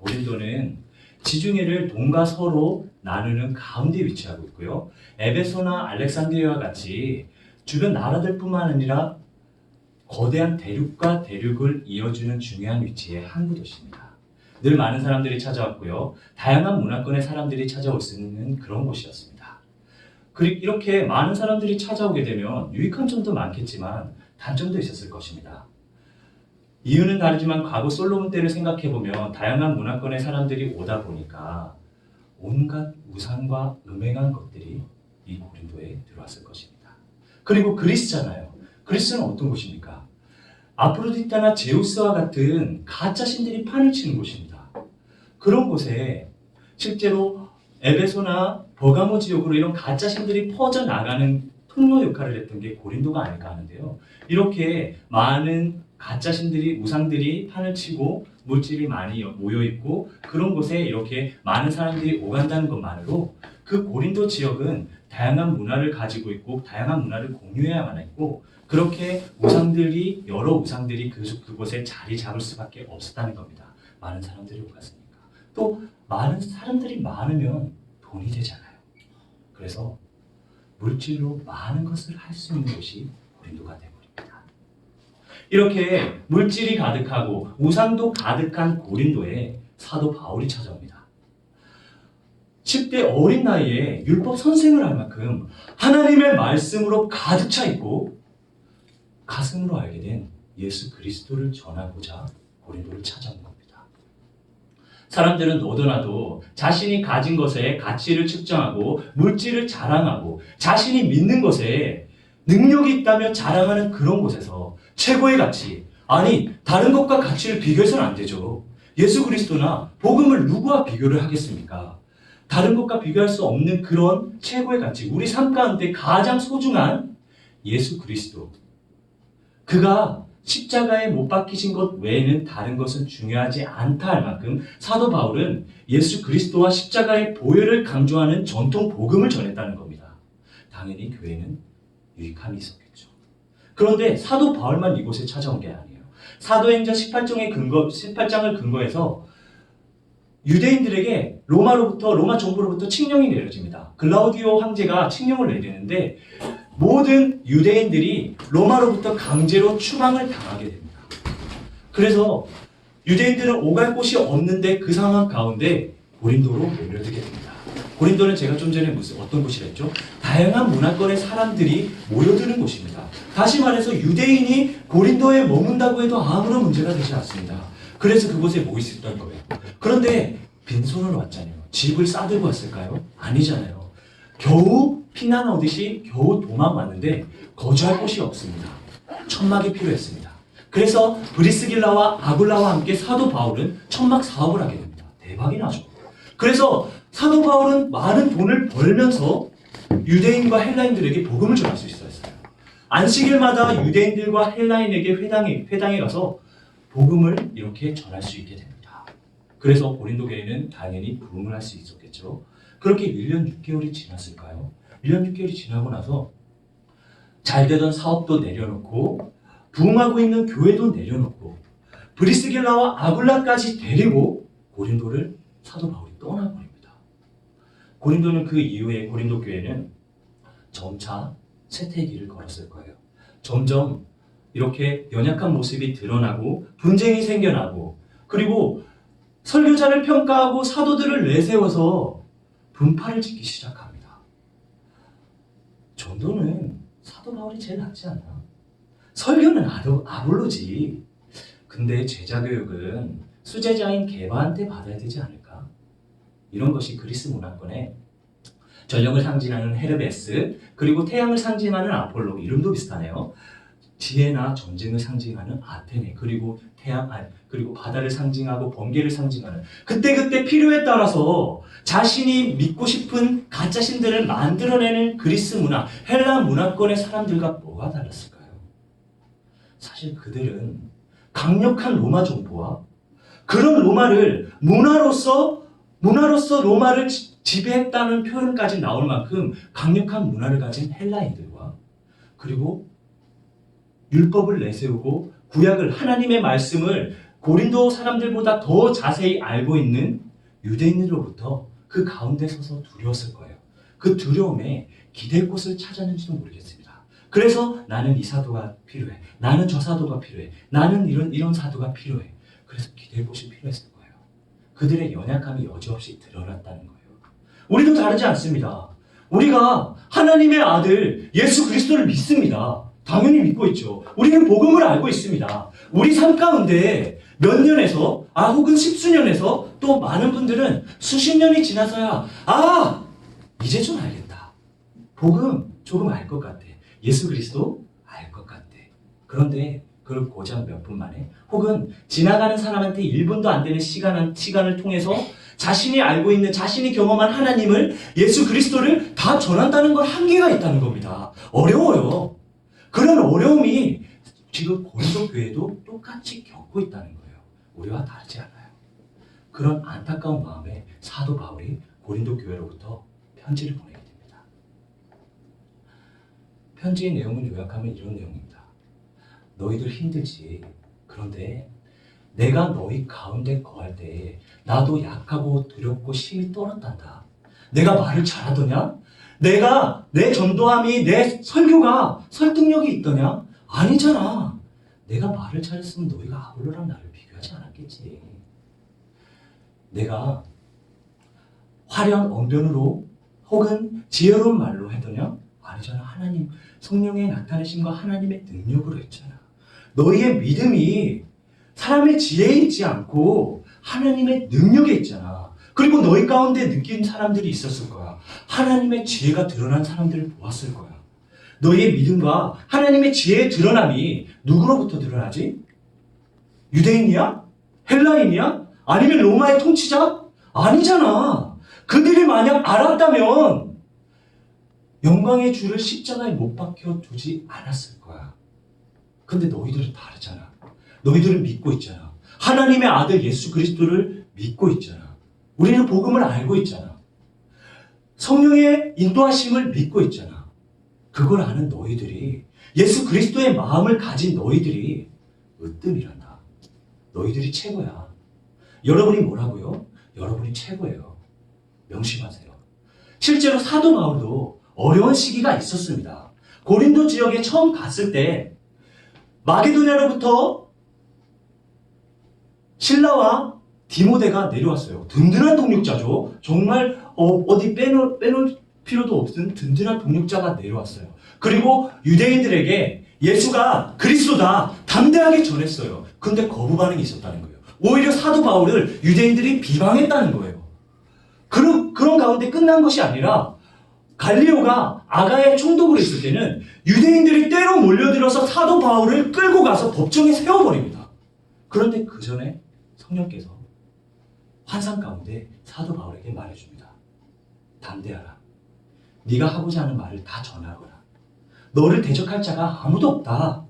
고린도는 지중해를 동과 서로 나누는 가운데 위치하고 있고요. 에베소나 알렉산드리아와 같이 주변 나라들뿐만 아니라 거대한 대륙과 대륙을 이어주는 중요한 위치의 항구 도시입니다. 늘 많은 사람들이 찾아왔고요. 다양한 문화권의 사람들이 찾아올 수 있는 그런 곳이었습니다. 그리고 이렇게 많은 사람들이 찾아오게 되면 유익한 점도 많겠지만 단점도 있었을 것입니다. 이유는 다르지만 과거 솔로몬 때를 생각해 보면 다양한 문화권의 사람들이 오다 보니까 온갖 우상과 음행한 것들이 이 고린도에 들어왔을 것입니다. 그리고 그리스잖아요. 그리스는 어떤 곳입니까? 아프로디타나 제우스와 같은 가짜 신들이 판을 치는 곳입니다. 그런 곳에 실제로 에베소나 버가모 지역으로 이런 가짜 신들이 퍼져 나가는 통로 역할을 했던 게 고린도가 아닐까 하는데요. 이렇게 많은 가짜 신들이 우상들이 판을 치고 물질이 많이 모여 있고 그런 곳에 이렇게 많은 사람들이 오간다는 것만으로 그 고린도 지역은 다양한 문화를 가지고 있고 다양한 문화를 공유해야만 했고 그렇게 우상들이 여러 우상들이 그, 그곳에 자리 잡을 수밖에 없었다는 겁니다. 많은 사람들이 오갔으니까. 또 많은 사람들이 많으면 돈이 되잖아요. 그래서 물질로 많은 것을 할 수 있는 곳이 고린도가 되버립니다. 이렇게 물질이 가득하고 우상도 가득한 고린도에 사도 바울이 찾아옵니다. 10대 어린 나이에 율법 선생을 할 만큼 하나님의 말씀으로 가득 차 있고 가슴으로 알게 된 예수 그리스도를 전하고자 고린도를 찾아온 겁니다. 사람들은 너도나도 자신이 가진 것에 가치를 측정하고 물질을 자랑하고 자신이 믿는 것에 능력이 있다며 자랑하는 그런 곳에서 최고의 가치, 아니 다른 것과 가치를 비교해서는 안 되죠. 예수 그리스도나 복음을 누구와 비교를 하겠습니까? 다른 것과 비교할 수 없는 그런 최고의 가치, 우리 삶 가운데 가장 소중한 예수 그리스도. 그가 십자가에 못 박히신 것 외에는 다른 것은 중요하지 않다 할 만큼 사도 바울은 예수 그리스도와 십자가의 보혈을 강조하는 전통 복음을 전했다는 겁니다. 당연히 교회는 유익함이 있었겠죠. 그런데 사도 바울만 이곳에 찾아온 게 아니에요. 사도행전 18장의 근거 18장을 근거해서 유대인들에게 로마로부터 로마 정부로부터 칙령이 내려집니다. 글라우디오 황제가 칙령을 내리는데 모든 유대인들이 로마로부터 강제로 추방을 당하게 됩니다. 그래서 유대인들은 오갈 곳이 없는데 그 상황 가운데 고린도로 몰려들게 됩니다. 고린도는 제가 좀 전에 무슨 어떤 곳이랬죠? 다양한 문화권의 사람들이 모여드는 곳입니다. 다시 말해서 유대인이 고린도에 머문다고 해도 아무런 문제가 되지 않습니다. 그래서 그곳에 있던 거예요. 그런데 빈손으로 왔잖아요. 집을 싸들고 왔을까요? 아니잖아요. 겨우 피난 오듯이 겨우 도망 왔는데 거주할 곳이 없습니다. 천막이 필요했습니다. 그래서 브리스길라와 아굴라와 함께 사도 바울은 천막 사업을 하게 됩니다. 대박이 나죠. 그래서 사도 바울은 많은 돈을 벌면서 유대인과 헬라인들에게 복음을 전할 수 있었어요. 안식일마다 유대인들과 헬라인에게 회당에, 회당에 가서 복음을 이렇게 전할 수 있게 됩니다. 그래서 고린도 교회는 당연히 부흥을 할 수 있었겠죠. 그렇게 1년 6개월이 지났을까요? 1년 6개월이 지나고 나서 잘 되던 사업도 내려놓고 부흥하고 있는 교회도 내려놓고 브리스길라와 아굴라까지 데리고 고린도를 사도 바울이 떠나버립니다. 고린도는 그 이후에 고린도 교회는 점차 쇠퇴기를 걸었을 거예요. 점점 이렇게 연약한 모습이 드러나고 분쟁이 생겨나고 그리고 설교자를 평가하고 사도들을 내세워서 분파를 짓기 시작합니다. 정도는 사도 바울이 제일 낫지 않나? 설교는 아도, 아볼로지. 근데 제자 교육은 수제자인 개바한테 받아야 되지 않을까? 이런 것이 그리스 문화권의 전력을 상징하는 헤르베스 그리고 태양을 상징하는 아폴로 이름도 비슷하네요. 지혜나 전쟁을 상징하는 아테네 그리고 태양 아 그리고 바다를 상징하고 번개를 상징하는 그때 그때 필요에 따라서 자신이 믿고 싶은 가짜 신들을 만들어내는 그리스 문화 헬라 문화권의 사람들과 뭐가 달랐을까요? 사실 그들은 강력한 로마 정부와 그런 로마를 문화로서 문화로서 로마를 지- 지배했다는 표현까지 나올 만큼 강력한 문화를 가진 헬라인들과 그리고 율법을 내세우고 구약을 하나님의 말씀을 고린도 사람들보다 더 자세히 알고 있는 유대인으로부터 그 가운데 서서 두려웠을 거예요. 그 두려움에 기댈 곳을 찾았는지도 모르겠습니다. 그래서 나는 이 사도가 필요해. 나는 저 사도가 필요해. 나는 이런 이런 사도가 필요해. 그래서 기댈 곳이 필요했을 거예요. 그들의 연약함이 여지없이 드러났다는 거예요. 우리도 다르지 않습니다. 우리가 하나님의 아들 예수 그리스도를 믿습니다. 당연히 믿고 있죠. 우리는 복음을 알고 있습니다. 우리 삶 가운데 몇 년에서, 아, 혹은 십수년에서 또 많은 분들은 수십 년이 지나서야, 아! 이제 좀 알겠다. 복음 조금 알 것 같아. 예수 그리스도 알 것 같아. 그런데 그걸 고작 몇 분 만에, 혹은 지나가는 사람한테 1분도 안 되는 시간, 시간을 통해서 자신이 알고 있는, 자신이 경험한 하나님을, 예수 그리스도를 다 전한다는 건 한계가 있다는 겁니다. 어려워요. 그런 어려움이 지금 고린도 교회도 똑같이 겪고 있다는 거예요. 우리와 다르지 않아요. 그런 안타까운 마음에 사도 바울이 고린도 교회로부터 편지를 보내게 됩니다. 편지의 내용을 요약하면 이런 내용입니다. 너희들 힘들지. 그런데 내가 너희 가운데 거할 때 나도 약하고 두렵고 심히 떨었단다. 내가 말을 잘하더냐? 내가 내 전도함이 내 설교가 설득력이 있더냐? 아니잖아. 내가 말을 잘했으면 너희가 아볼로랑 나를 비교하지 않았겠지. 내가 화려한 언변으로 혹은 지혜로운 말로 했더냐? 아니잖아. 하나님 성령의 나타내심과 하나님의 능력으로 했잖아. 너희의 믿음이 사람의 지혜에 있지 않고 하나님의 능력에 있잖아. 그리고 너희 가운데 느낀 사람들이 있었을 거야. 하나님의 지혜가 드러난 사람들을 보았을 거야. 너희의 믿음과 하나님의 지혜의 드러남이 누구로부터 드러나지? 유대인이야? 헬라인이야? 아니면 로마의 통치자? 아니잖아. 그들이 만약 알았다면 영광의 주를 십자가에 못 박혀 두지 않았을 거야. 근데 너희들은 다르잖아. 너희들은 믿고 있잖아. 하나님의 아들 예수 그리스도를 믿고 있잖아. 우리는 복음을 알고 있잖아. 성령의 인도하심을 믿고 있잖아. 그걸 아는 너희들이 예수 그리스도의 마음을 가진 너희들이 으뜸이란다. 너희들이 최고야. 여러분이 뭐라고요? 여러분이 최고예요. 명심하세요. 실제로 사도 바울도 어려운 시기가 있었습니다. 고린도 지역에 처음 갔을 때 마게도냐로부터 신라와 디모데가 내려왔어요. 든든한 동력자죠. 정말 어, 디 빼놓을, 빼놓을 필요도 없는 든든한 동력자가 내려왔어요. 그리고 유대인들에게 예수가 그리스도다 담대하게 전했어요. 근데 거부 반응이 있었다는 거예요. 오히려 사도 바울을 유대인들이 비방했다는 거예요. 그런, 그런 가운데 끝난 것이 아니라 갈리오가 아가에 총독으로 있을 때는 유대인들이 때로 몰려들어서 사도 바울을 끌고 가서 법정에 세워버립니다. 그런데 그 전에 성령께서 환상 가운데 사도 바울에게 말해줍니다. 담대하라. 네가 하고자 하는 말을 다 전하거라. 너를 대적할 자가 아무도 없다.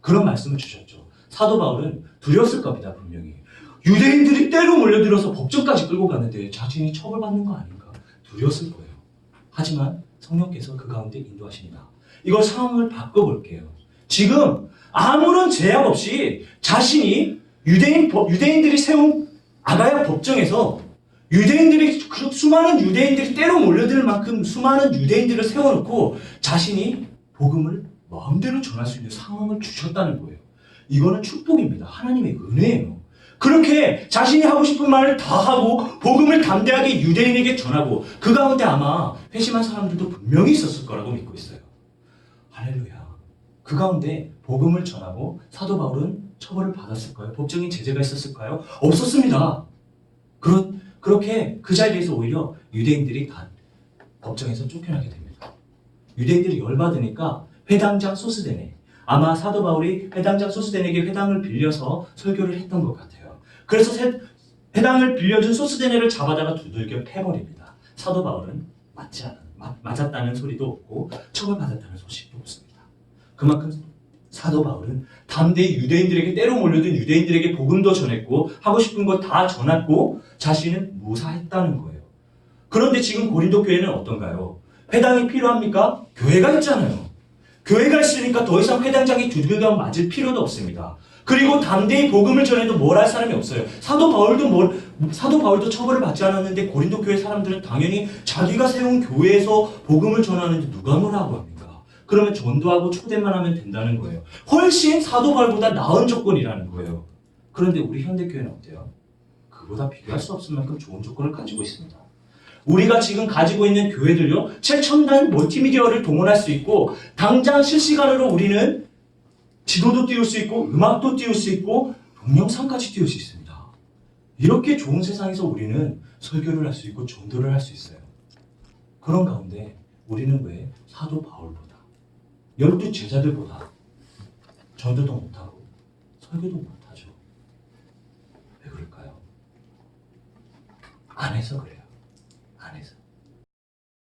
그런 말씀을 주셨죠. 사도 바울은 두려웠을 겁니다, 분명히. 유대인들이 때로 몰려들어서 법정까지 끌고 가는데 자신이 처벌받는 거 아닌가 두려웠을 거예요. 하지만 성령께서 그 가운데 인도하십니다. 이걸 상황을 바꿔볼게요. 지금 아무런 제약 없이 자신이 유대인 법- 유대인들이 세운 아가야 법정에서 유대인들이 그 수많은 유대인들이 때로 몰려들 만큼 수많은 유대인들을 세워놓고 자신이 복음을 마음대로 전할 수 있는 상황을 주셨다는 거예요. 이거는 축복입니다. 하나님의 은혜예요. 그렇게 자신이 하고 싶은 말을 다 하고 복음을 담대하게 유대인에게 전하고 그 가운데 아마 회심한 사람들도 분명히 있었을 거라고 믿고 있어요. 할렐루야. 그 가운데 복음을 전하고 사도 바울은 처벌을 받았을까요? 법적인 제재가 있었을까요? 없었습니다. 그렇, 그렇게 그 자리에서 오히려 유대인들이 다 법정에서 쫓겨나게 됩니다. 유대인들이 열받으니까 회당장 소스데네 아마 사도 바울이 회당장 소스데네에게 회당을 빌려서 설교를 했던 것 같아요. 그래서 세- 회당을 빌려준 소스데네를 잡아다가 두들겨 패버립니다. 사도 바울은 맞지 않, 맞, 맞았다는 소리도 없고 처벌받았다는 소식도 없습니다. 그만큼 사도 바울은 담대히 유대인들에게 때로 몰려든 유대인들에게 복음도 전했고 하고 싶은 거 다 전했고 자신은 무사했다는 거예요. 그런데 지금 고린도 교회는 어떤가요? 회당이 필요합니까? 교회가 있잖아요. 교회가 있으니까 더 이상 회당장이 두들겨 맞을 필요도 없습니다. 그리고 담대히 복음을 전해도 뭘 할 사람이 없어요. 사도 바울도 뭘 사도 바울도 처벌을 받지 않았는데 고린도 교회 사람들은 당연히 자기가 세운 교회에서 복음을 전하는데 누가 뭐라고 합니까? 그러면 전도하고 초대만 하면 된다는 거예요. 훨씬 사도 바울보다 나은 조건이라는 거예요. 그런데 우리 현대 교회는 어때요? 그보다 비교할 수 없을 만큼 좋은 조건을 가지고 있습니다. 우리가 지금 가지고 있는 교회들요, 최첨단 멀티미디어를 동원할 수 있고, 당장 실시간으로 우리는 지도도 띄울 수 있고, 음악도 띄울 수 있고, 동영상까지 띄울 수 있습니다. 이렇게 좋은 세상에서 우리는 설교를 할 수 있고, 전도를 할 수 있어요. 그런 가운데 우리는 왜 사도 바울보다, 열두 제자들보다 전도도 못하고, 설교도 못하죠? 왜 그럴까요? 안 해서 그래요.